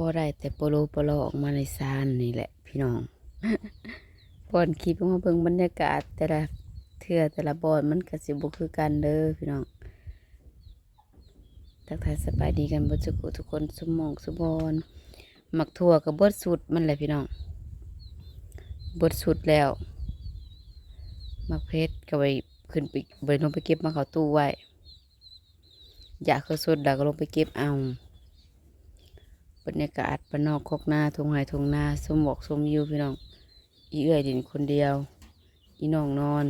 อได้แต่โปโลโปโลออกมาในซานนี่แหละ พี่น้องบอนคลิปมาเบิ่งบรรยากาศ แต่ละเทือแต่ละบอนมันก็สิบ่คือกันเด้อพี่น้องทักทายสบายดีกันเบ่ทุกคนทุกคนสมองสุบอนหมักทั่วกับเบิดสุดมันแหละพี่น้องเบิดสุดแล้วหมักเพชรก็ไปขึ้นไปไปลงไปเก็บมาเขาตู้ไว้อยากคือสุดแล้วก็ลงไปเก็บเอา บรรยากาศปนอกคอกหน้าทงไห้ทงหน้าสมบอกสมยิวพี่น้อง อีเอื้อยดินคนเดียว อีน้องนอน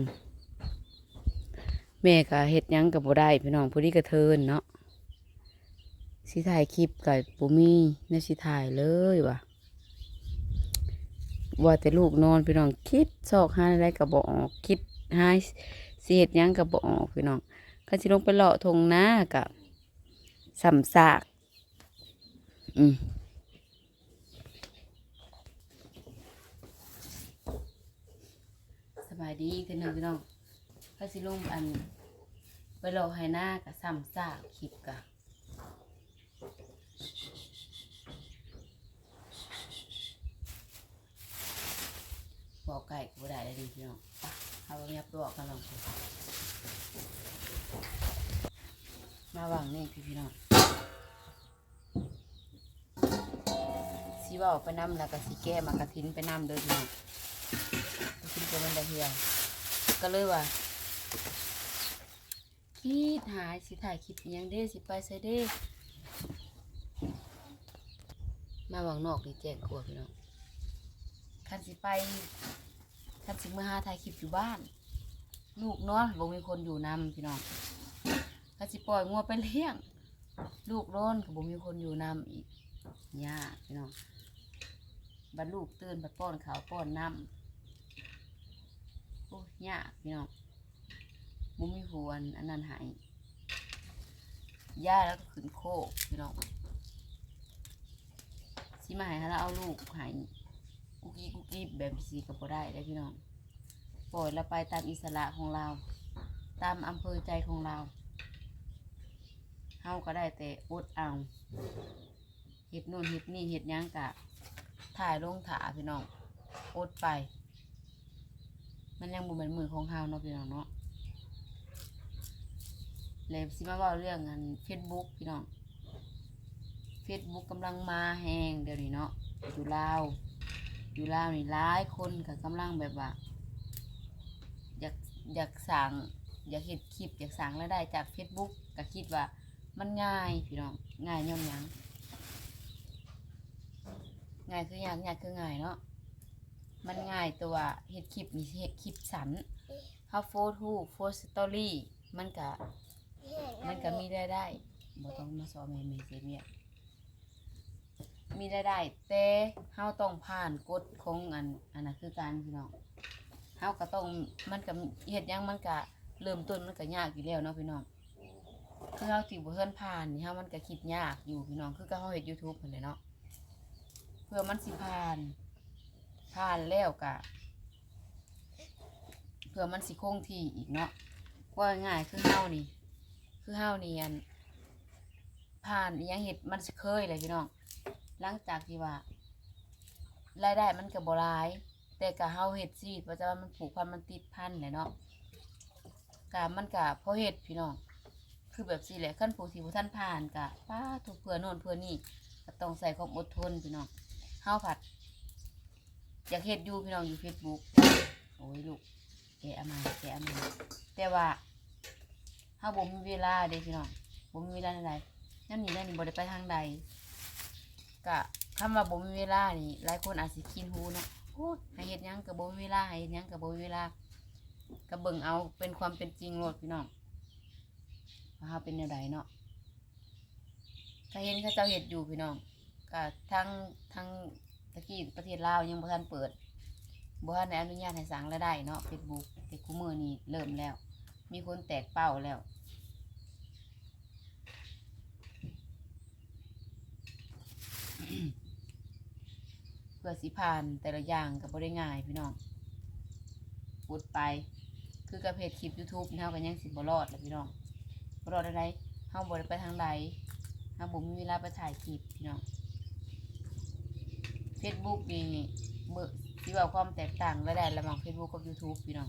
แม่ก็เฮ็ดยังกับบ่ได้พี่น้องผู้นี้กระเทินเนาะสิถ่ายคลิปกับบ่มีแน่สิถ่ายเลยว่ะว่าแต่ลูกนอนพี่น้องคิดซอกหาอะไรก็บ่ออกคิดหาสิเฮ็ดยังก็บ่ออกพี่น้องก็สิลงไปเลาะทงหน้ากับสำซาก อืมสบายดีกันหนึ่งพี่น้องพระสิลงอันไปรอให้หน้ากับซ้ำซากคลิปกะบอกไก่กูได้เลยดีพี่น้องไปเอาไปยับตัวกันลองดูมาวังนี่พี่พี่น้อง สีว่าไปนำแล้วก็สีแก้มากระทินไปนำเด้อพี่น้องกระทินก็มันได้เฮียก็เลยว่าคิดหายสิถ่ายคลิปยังเด้สิไปใส่เด้ มาวังนอกนี่แจ้งกลัวพี่น้องคันสิไปคันสิมาหาถ่ายคลิปอยู่บ้าน ลูกนอนบ่มีคนอยู่นำพี่น้องคันสิปล่อยงัวไปเลี้ยง ลูกร้อนก็บ่มีคนอยู่นำอีกยากพี่น้อง บัดลูกตื่นบัดป้อนข้าวป้อนน้ำโอ้ยยากพี่น้องบุมีหวนอันนั้นหายย่าแล้วก็ขึ้นโคกพี่น้องสิมาหายแล้วเอาลูกหายกุกกี้กุกกี้แบบสีก็บ่ได้ได้พี่น้องปล่อยเราไปตามอิสระของเรา ตามอำเภอใจของเราเฮาก็ได้แต่อดเอาเห็ดนู่นเห็ดนี่เห็ดยังกะ ถ่ายลงถาพี่น้องอดไป มันยังบุเหมือนมือของเฮาเนาะพี่น้องเนาะเลยสิมาเว่าเรื่องอันเฟซบุ๊กพี่น้องเฟซบุ๊กกำลังมาแหงเดี๋ยวนี้เนาะอยู่ลาวอยู่ลาวนี่หลายคนก็กำลังแบบว่าอยากอยากสั่งอยากเห็ดคลิปอยากสั่งรายได้จากเฟซบุ๊กก็คิดว่ามันง่ายพี่น้องง่ายย่อมยัง ง่ายคืออยางง่ายคือง่ายเนาะมันง่ายตัวเฮ็ดคลิปนี่เฮ็ดคลิปสันเฮาโฟร์ทูโฟร์สตอรี่มันก็มันก็มีรายได้บ่ต้องมาสอนแม่แม่เสียเมียมีรายได้แต่เฮาต้องผ่านกฎของอันอันนั้นคือการพี่น้องเฮาก็ต้องมันก็เฮ็ดหยังมันก็เริ่มต้นมันก็ยากอยู่แล้วเนาะพี่น้องคือเฮาสิบ่เฮินผ่านนี่เฮามันก็คิดยากอยู่พี่น้องคือก็เฮาเฮ็ด YouTube นั่นแหละเนาะ เพื่อมันสิผ่านผ่านแล้วกะเพื่อมันสิคงที่อีกเนาะว่าง่ายคือเฮานี่ คือเฮานี่อันผ่านยังเห็ดมันสิเคยเลยพี่น้องหลังจากที่ว่ารายได้มันก็บ่หลายแต่กะเฮาเฮ็ดสิเพราะว่ามันผูกพันมันติดพันแหละเนาะกะมันกะพอเฮ็ดพี่น้องคือแบบสิแหละขั้นผู้ที่บ่ทันผ่านกะป้าถูกเพื่อโน่นเพื่อนี่ก็ต้องใส่ความอดทนพี่น้อง เฮาผัด อยากเฮ็ดอยู่พี่น้องอยู่เฟซบุ๊กโอ้ยลูกแกะเอามาแกะเอามาแต่ว่าเฮาบ่มีเวลาเด้พี่น้องบ่มีเวลาใดนั่นนี่นั่นนี่บ่ได้ไปทางใดก็คำว่าบ่มีเวลานี่หลายคนอาจสิคิดฮูเนาะโอ้ยให้เฮ็ดหยังก็บ่มีเวลาให้เฮ็ดหยังก็บ่มีเวลาก็เบิ่งเอาเป็นความเป็นจริงโลดพี่น้องว่าเฮาเป็นแนวใดเนาะก็เห็นเขาเจ้าเฮ็ดอยู่พี่น้อง ก็ทั้งทั้งตะกี้ประเทศลาวยังบ่ทันเปิดบ่ทันได้อนุญาตให้สั่งรายได้เนาะ Facebook แต่คู่มือนี้เริ่มแล้ว มีคนแตกเป้าแล้ว เพื่อสิผ่านแต่ละอย่างก็บ่ได้ง่ายพี่น้องพูดไป คือกับเพจคลิป YouTube เฮาก็ยังสิบ่รอดแหละพี่น้องบ่รอดได้ไดเฮาบ่ได้ไปทางใดเฮาบ่มีเวลาไปถ่ายคลิปพี่น้อง Facebook นี่เบิกที่ว่าความแตกต่างไว้ได้ระหว่าง Facebook กับ YouTube พี่น้อง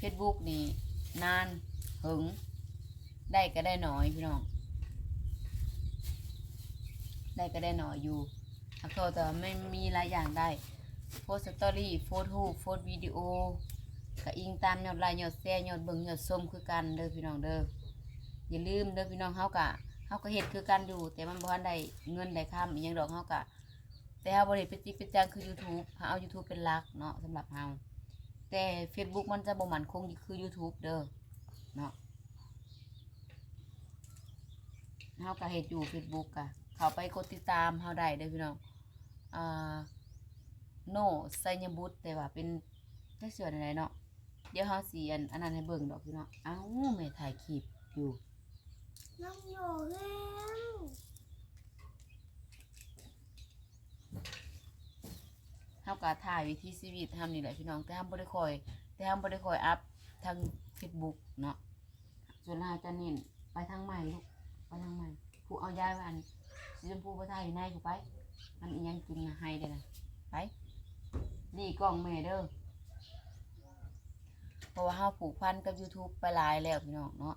Facebook นี่นานหึงได้ก็ได้น้อยพี่น้อง ได้ก็ได้น้อยอยู่หักโทษแต่ไม่มีหลายอย่างได้โพสต์สตอรี่โพสทูปโพสวิดีโอก็อิงตามยอดไลค์ยอดแชร์ยอดเบิ่งยอดชมคือกันเด้อพี่น้องเด้ออย่าลืมเด้อพี่น้องเฮากะ เฮาก็เฮ็ดคือกันอยู่ แต่มันบ่ทันได้เงินได้ค่ำอีหยังดอกเฮากะแต่เฮาบ่ได้เป็นจริงเป็นจังคือ YouTube เฮาเอา YouTube เป็นหลักเนาะสำหรับเฮาแต่ Facebook มันจะบ่มั่นคงคือ YouTube เด้อเนาะเฮาก็เฮ็ดอยู่ Facebook กะเข้าไปกดติดตามเฮาได้เด้อพี่น้องอ่าโนไซญบุตรแต่ว่าเป็นจักเสือไหนเนาะเดี๋ยวเฮาสิอันอันนั้นให้เบิ่งดอกพี่น้องเอ้าแม่ถ่ายคลิปอยู่ น้องโยเล่นเฮาก็ถ่ายวิถีชีวิตทำนี่แหละพี่น้องแต่ทำบ่ได้คอย แต่ทำบ่ได้คอยอัพทาง Facebook เนาะส่วนเราจะเน้นไปทางใหม่ลูกไปทางใหม่ผู้เอายายไว้อันสีชมพูบ่ถ่ายอยู่ในผู้ไปมันอีหยังกินนะให้เด้อนะไปนี่กล้องแม่เด้อเพราะว่าเฮาผูกพันกับ YouTube ไปหลายแล้วพี่น้องเนาะ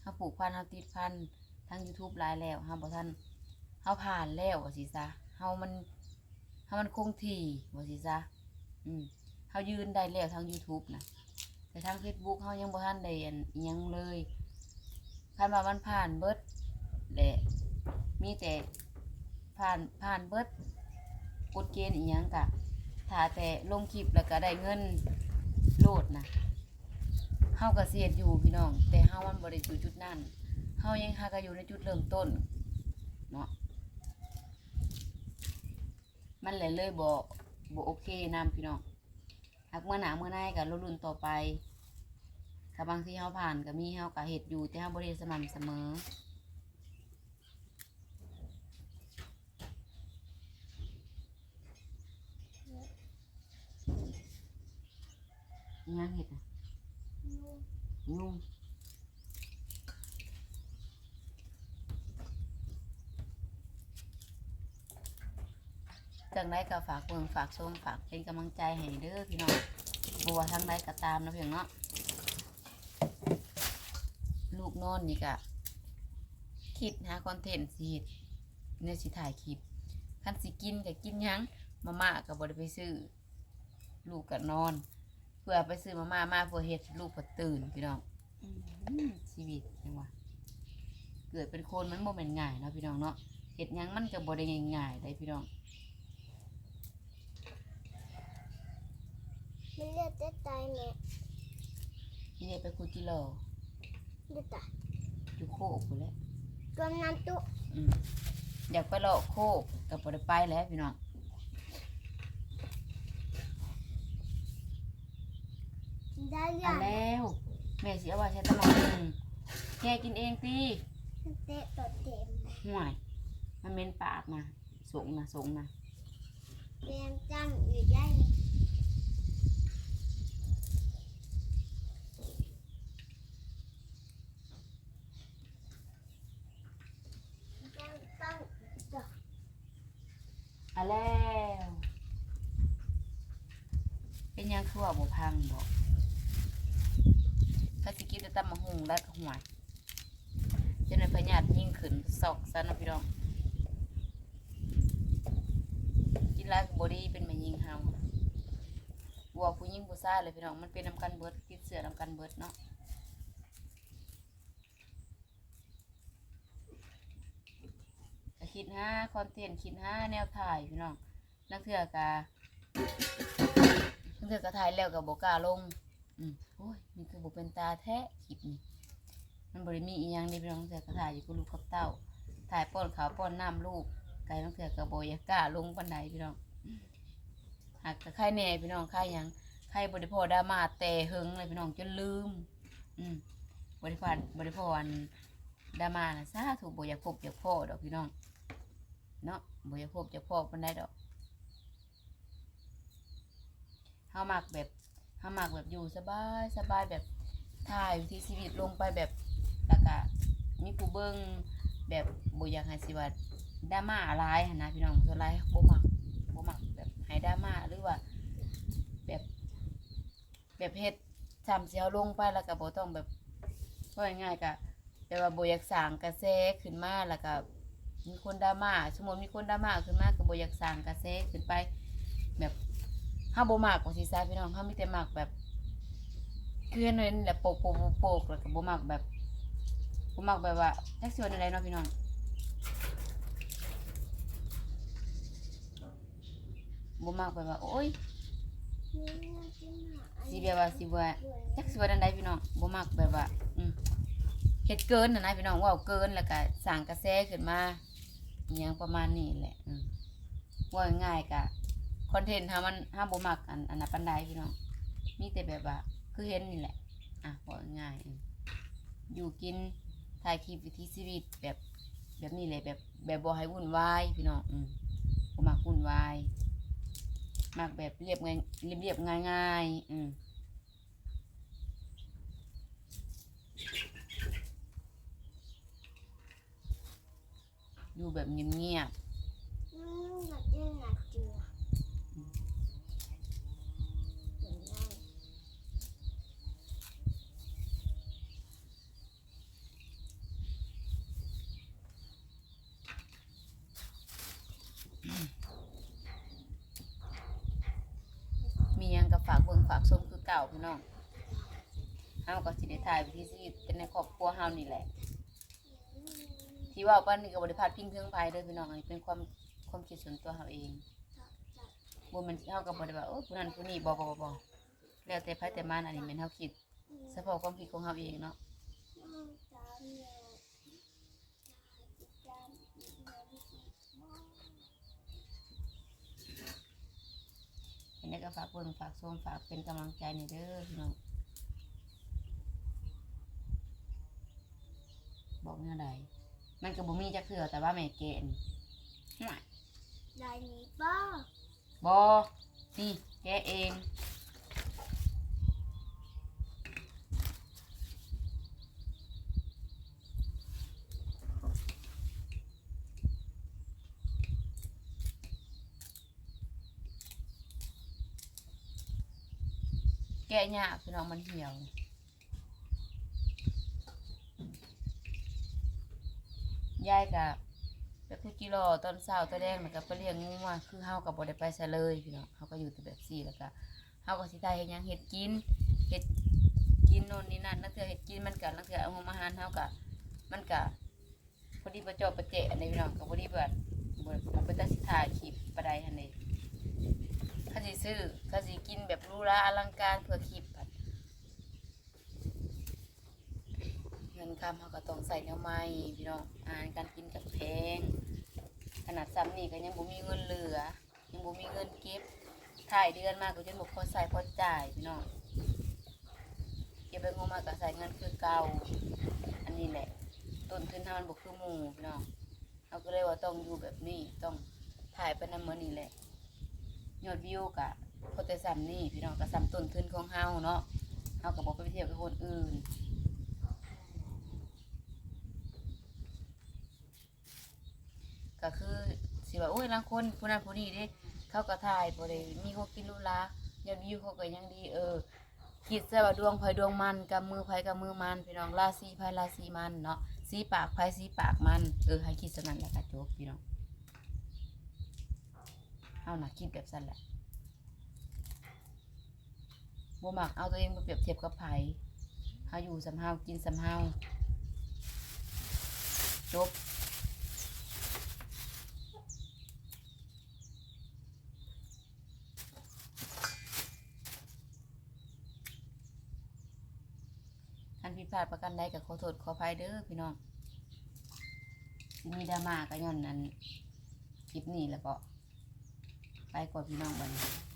เฮาผูกพันเฮาติดพันทาง YouTube หลายแล้วเฮาบ่ทันเฮาผ่านแล้วว่าสิซะเฮามันถ้ามันคงที่ว่าสิซะอืมเฮายืนได้แล้วทาง YouTube นะแต่ทาง Facebook เฮายังบ่ทันได้อันอิหยังเลยคันว่ามันผ่านเบิดแหละมีแต่ผ่านผ่านเบิดกฎเกณฑ์อีหยังกะถ้าแต่ลงคลิปแล้วก็ได้เงินโลดนะ เฮาก็เสียดอยู่พี่น้อง แต่เฮามันบ่ได้อยู่จุดนั้นเฮายังหาก็อยู่ในจุดเริ่มต้นเนาะมันเลยเลยบ่บ่โอเคนํพี่น้องหากเมื่อหนาเมื่อไหนก็รุ่นต่อไปถ้าบางที่เฮาผ่านก็มีเฮาก็เฮ็ดอยู่แต่เฮาบ่ได้สม่ำเสมออิหยังเฮ็ดน่ะ ยุ่งจังไดก็ฝากเบิ่งฝากชมฝากเป็นกำลังใจให้เด้อพี่น้องบ่ว่าทางใดก็ตามนะเพียงเนาะลูกนอนนี่ก็คิดหาคอนเทนต์สิเฮ็ดเนี่ยสิถ่ายคลิปคันสิกินก็กินยังมาม่าก็บ่ได้ไปซื้อลูกก็นอน พื่อไปซื้อมาม่ามาเพื่อเฮ็ดให้ลูกเพิ่นตื่นพี่น้องอื้อหือชีวิตจังว่าเกิดเป็นคนมันบ่แม่นง่ายเนาะพี่น้องเนาะเฮ็ดหยังมันก็บ่ได้ง่ายๆได้พี่น้องมันเลือดจะตายเนี่ยนี่ได้ไปคุจิโร่เลือดตายอยู่โคกไปแหล้วตัวนั้นตุอืมอยากไปเลาะโคกกับปได้ไปแล้วพี่น้อง ได้อะยังแล้วแม่สิเอาไว้ใช้ตะหมองหนึ่งแกกินเองตีเตะตัวเต็มห่วย มันเป็นปากนะสงนะสงนะเตรียมจังอยู่ได้จังต้องดอกอะแล้ว เป็นยังคือว่าบ่พังบอกถ้าสิ กินแต่ตำมะฮุงแล้วก็ห่วยจนในพญาติยิ่งขึ้นซอกซะนะพี่น้องกินแล้วบอดี้เป็นแม่ยิงเฮาบัวผู้ยิงผู้ชาเลยพี่น้องมันเป็นนำกันเบิดติดเสือนำกันเบิดเนาะคิดห้าคอนเทนต์คิดห้าแนวถ่ายพี่น้องนักเถื่อกะนักเถื่อกะถ่ายแล้วกับบกาลง อืมโอ้ยมันคือบุเป็นตาแท้คลิปนี่มันบริมีอีหยังในพี่น้องเถื่อกะถ่ายอยู่กับลูกกับเต้า ถ่ายป้อนขาวป้อนน้ำลูกไก่นักเถื่อกะบยากล้าลงปันไดพี่น้องหากกับใครแน่พี่น้องใครยังใครบริพอดามาแต่เฮงเลยพี่น้องจนลืม อืมบริพานบริพอันดามานะซาถูกบอยากพบอยากพ่อดอกพี่น้องเนาะบอยากพบอยากพ่อปันไดดอกเฮามักแบบ เฮามักแบบอยู่สบายสบายแบบถ่ายวิถีชีวิตลงไปแบบแล้วก็มีผู้เบิ่งแบบบ่อยากให้สิว่าดราม่าหลายหั้นนะพี่น้องส่วนหลายบ่มักบ่มักแบบให้ดราม่าหรือว่า แบบ แบบเฮ็ดซ้ำสิเอาลงไปแล้วก็บ่ต้องแบบว่าง่ายๆก็แต่ว่าบ่อยากสร้างกระแสขึ้นมาแล้วก็มีคนดราม่าสมมุติมีคนดราม่าขึ้นมาก็บ่อยากสร้างกระแสขึ้นไป เฮาบ่มักว่าสิซะพี่น้องเฮามีแต่มักแบบคือเห็นนั่นแหละโปกโปกโปกโปกแล้วก็บ่มักแบบบ่มักแบบว่าแจักสิว่าจั่งใดเนาะพี่น้องบ่มักแบบว่าโอ้ยสิแบบว่าสิว่าจักสิว่าจั่งใดพี่น้องบ่มักแบบว่าอืมเฮ็ดเกินนะนะพี่น้องว้าเกินแล้วก็สร้างกระแสขึ้นมาอหยังประมาณนี้แหละอืมว่าง่ายๆก็ คอนเทนต์ถ้ามันถ้าบ่มักอันอันนั้นปานใดพี่น้องมีแต่แบบว่า คือเห็นนี่แหละ อะว่าง่าย อยู่กินถ่ายคลิปวิถีชีวิตแบบแบบนี้เลยแบบ แบบบ่ให้วุ่นวายพี่น้องอืมบ่มักวุ่นวายมักแบบเรียบง่ายเรียบเรียบง่ายง่ายอืมอยู่แบบเงียบอืมอยากได้หนักเจือเห็นได้ ๆมีหยังกับฝากเบิ่งฝากชมคือเก่าพี่น้องเฮาก็สิได้ถ่ายวิถีชีวิตในครอบครัวเฮานี่แหละ ที่ว่าป้านนี่ก็บริพาดพิงเพิงภัยเด้อพี่น้องอันนี้เป็นความความคิดส่วนตัวเฮาเองบ่แมันเฮาก็บ่ได้ว่าโอ้ผู้นั้นผู้นี้บ่บ่บ่บ่แล้วแต่ไผแต่มันอันนี้แม่นเฮาคิดเฉพาะความคิดของเฮาเองเนาะ อันนี้ก็ฝากเบิ่งฝากชมฝากเป็นกำลังใจนี่เด้อพี่น้องบอกแนวใดมันก็บ่มีจักเทื่อแต่ว่าแม่แกะนี่ห่วยได้นี้ป้าบอนี่แกะเอง แกะยากพี่น้องมันเหี่ยวยายกับไปพูดกิโลตอนเช้าตอนแรกมันก็ไปเลี้ยงงูมาคือเฮากับบ่ได้ไปซะเลยพี่น้องเฮาก็อยู่แต่แบบซี่แล้วก็เฮาก็สิได้เฮ็ดหยังเฮ็ดกินเฮ็ดกินโน่นนี่นั่นนั่นเถื่อเฮ็ดกินมันก็นั่นเถื่อเอามาหารเฮาก็มันก็พอดีประจบประเจอันนี้พี่น้องก็พอดีเบิดบ่บ่ไปตัดสิถ่ายคลิปปานใดหั่นนี่ เขาสิซื้อเขาสิกินแบบรูราอลังการเพื่อคลิปบัดเงินคำเขาก็ต้องใส่แนวใหม่พี่น้องอาหารการกินกับแพงขนาดซ้ำนี่ก็ยังบ่มีเงินเหลือ ยังบ่มีเงินเก็บถ่ายเดือนมากก็จนบ่พอใส่พอจ่ายพี่น้องเก็บไปงมมากก็ใส่เงินคือเก่าอันนี้แหละต้นทุนเฮามันบ่คือหมู่พี่น้องเฮาก็เลยว่าต้องอยู่แบบนี้ต้องถ่ายไปนำมื้อนี้แหละ ยอดวิวก็พอแต่ซ้ำนี่พี่น้องก็ซ้ำต้นทุนของเฮาเนาะเฮาก็บ่ไปเที่ยวกับคนอื่นก็คือสิว่าโอ้ยลางคนผู้นั้นผู้นี้เด้เขาก็ถ่ายบ่ได้มีเขากินหรูหรายอดวิวเขาก็ยังดีเออคิดซะว่าดวงไผดวงมันกับมือไผกับมือมันพี่น้องราศีไผราศีมันเนาะสีปากไผสีปากมันเออให้คิดซะนั่นแหละค่ะจบพี่น้อง เฮาน่ะคิดแบบซั่นแหละบ่มักเอาตัวเองมาเปรียบเทียบกับไผเฮาอยู่สำเฮากินสำเฮาจบอันผิดพลาดประกันใดกับขอโทษขออภัยเด้อพี่น้อง มีดราม่าก็ย้อนนั้นคลิปนี้แล้วก็ ก่อนพี่น้องบัดนี้